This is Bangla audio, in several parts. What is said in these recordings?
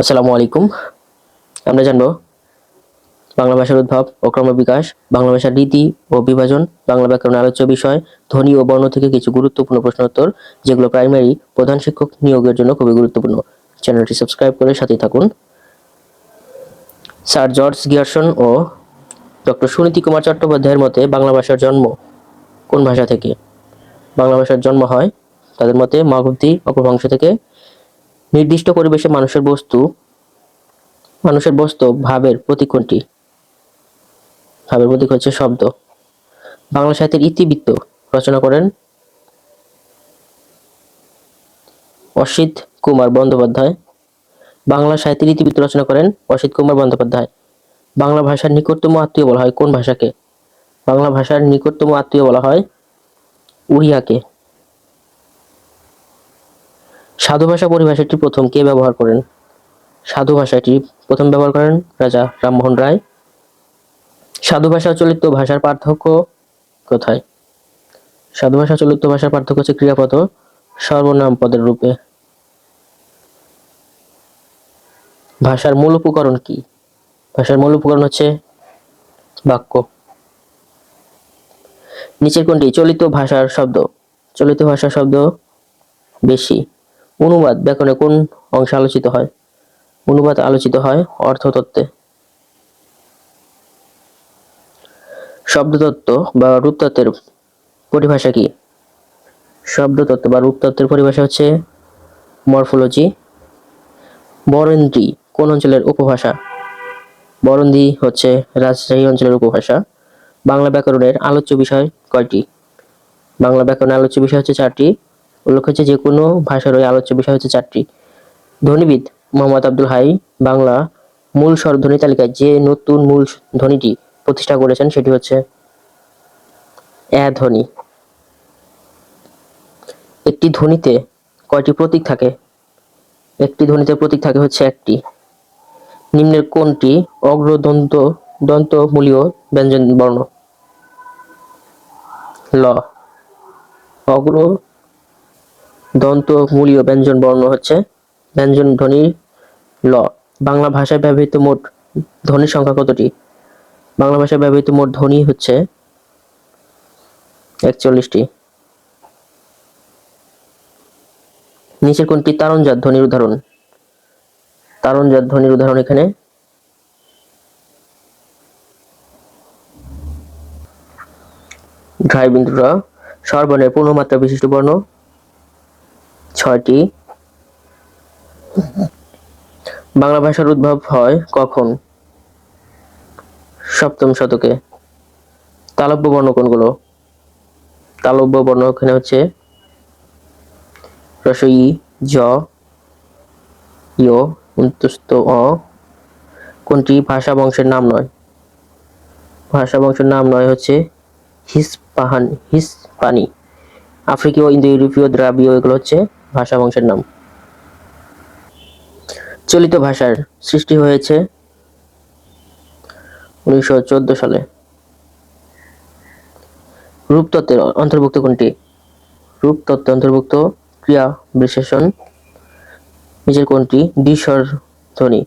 আসসালামু আলাইকুম। আমরা জানব বাংলা ভাষার উদ্ভব ও ক্রমবিকাশ বাংলা ভাষার রীতি ও বিভাজন, বাংলা ব্যাকরণ আলোচ্য বিষয়, ধ্বনি ও বর্ণ থেকে কিছু গুরুত্বপূর্ণ প্রশ্নোত্তর যেগুলো প্রাইমারি প্রধান শিক্ষক নিয়োগের জন্য খুবই গুরুত্বপূর্ণ। চ্যানেলটি সাবস্ক্রাইব করে সাথে থাকুন। স্যার জর্জ গিয়ারসন ও ডক্টর সুনীতি কুমার চট্টোপাধ্যায়ের মতে বাংলা ভাষার জন্ম কোন ভাষা থেকে? বাংলা ভাষার জন্ম হয় তাদের মতে মাগধী অপভ্রংশ থেকে নির্দিষ্ট পরিবেশে মানুষের বস্তু মানুষের বস্তু, ভাবের প্রতীক কোনটি ভাবের প্রতীক হচ্ছে শব্দ। বাংলা সাহিত্যের ইতিবৃত্ত রচনা করেন অসিত কুমার বন্দ্যোপাধ্যায়। বাংলা সাহিত্যের ইতিবৃত্ত রচনা করেন অসিত কুমার বন্দ্যোপাধ্যায়। বাংলা ভাষার নিকটতম আত্মীয় বলা হয় কোন ভাষাকে? বাংলা ভাষার নিকটতম আত্মীয় বলা হয় উড়িয়াকে সাধু ভাষা পরিভাষাটি প্রথম কে ব্যবহার করেন? সাধু ভাষাটি প্রথম ব্যবহার করেন রাজা রামমোহন রায়। সাধু ভাষা চলিত ভাষার পার্থক্য কোথায়? সাধু ভাষা চলিত ভাষার পার্থক্য হচ্ছে ক্রিয়াপদ, সর্বনাম পদের রূপে। ভাষার মূল উপকরণ কি? ভাষার মূল উপকরণ হচ্ছে বাক্য। নিচের কোনটি? চলিত ভাষার শব্দ। চলিত ভাষার শব্দ বেশি। অনুবাদ ব্যাকরণে কোন অংশে আলোচিত হয়? অনুবাদ আলোচিত হয় অর্থতত্ত্বে। শব্দতত্ত্ব বা রূপতত্ত্বের পরিভাষা কি? শব্দতত্ত্ব বা রূপতত্ত্বের পরিভাষা হচ্ছে মরফোলজি। বরেন্দ্রী কোন অঞ্চলের উপভাষা? বরন্দি হচ্ছে রাজশাহী অঞ্চলের উপভাষা। বাংলা ব্যাকরণের আলোচ্য বিষয় কয়টি? বাংলা ব্যাকরণের আলোচ্য বিষয় হচ্ছে চারটি। উল্লেখ হচ্ছে যে কোনো ভাষার ওই আলোচ্য বিষয় হচ্ছে চারটি। ধ্বনিবিদ মোহাম্মদ আব্দুল হাই, বাংলা মূল স্বরধ্বনি তালিকায় যে নতুন মূল ধ্বনিটি প্রতিষ্ঠা করেছেন সেটি হচ্ছে এ ধ্বনি। একটি ধ্বনিতে কয়টি প্রতীক থাকে? একটি ধ্বনিতে প্রতীক থাকে হচ্ছে একটি। নিম্নের কোনটি অগ্রদন্ত দন্তমূলীয় ব্যঞ্জন বর্ণ? ল। অগ্র দন্তমূলীয় ব্যঞ্জন বর্ণ হচ্ছে। ব্যঞ্জন ধ্বনির ল। বাংলা ভাষায় ব্যবহৃত মোট ধ্বনির সংখ্যা কতটি? বাংলা ভাষায় ব্যবহৃত মোট ধ্বনি হচ্ছে একচল্লিশটি। নিচের কোনটি? তারণজাত ধ্বনির উদাহরণ। তারণজাত ধ্বনির উদাহরণ এখানে। বিন্দুরা স্বরবর্ণের পূর্ণমাত্রা বিশিষ্ট বর্ণ। ছয়টি। বাংলা ভাষার উদ্ভব হয় কখন? সপ্তম শতকে। তালব্য বর্ণ কোনগুলো? তালব্য বর্ণ এখানে হচ্ছে রসই জ ইয় উন্তস্ত অ। কোনটি ভাষা বংশের নাম নয়? ভাষা বংশের নাম নয় হচ্ছে হিসপাহান হিসপানি। আফ্রিকীয় ইন্দো ইউরোপীয় দ্রাবীয় এগুলো হচ্ছে ভাষা বংশের নাম। চলিত ভাষার সৃষ্টি হয়েছে উনিশশো চোদ্দ সালে। রূপতত্ত্বের অন্তর্ভুক্ত কোনটি? রূপতত্ত্বে অন্তর্ভুক্ত ক্রিয়া বিশেষণ নিচের কোনটি? দ্বিস্বর ধ্বনি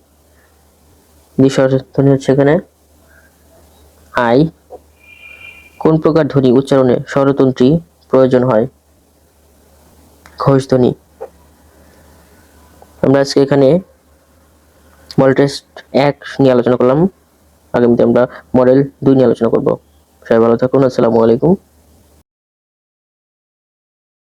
দ্বিস্বর ধ্বনি হচ্ছে এখানে আই। কোন প্রকার ধ্বনি উচ্চারণে স্বরতন্ত্রী প্রয়োজন হয়? ঘোষ ধ্বনি আমরা আজকে এখানে মডেল টেস্ট এক নিয়ে আলোচনা করলাম। আগামীতে আমরা মডেল দুই নিয়ে আলোচনা করব। সবাই ভালো থাকুন, আসসালামু আলাইকুম।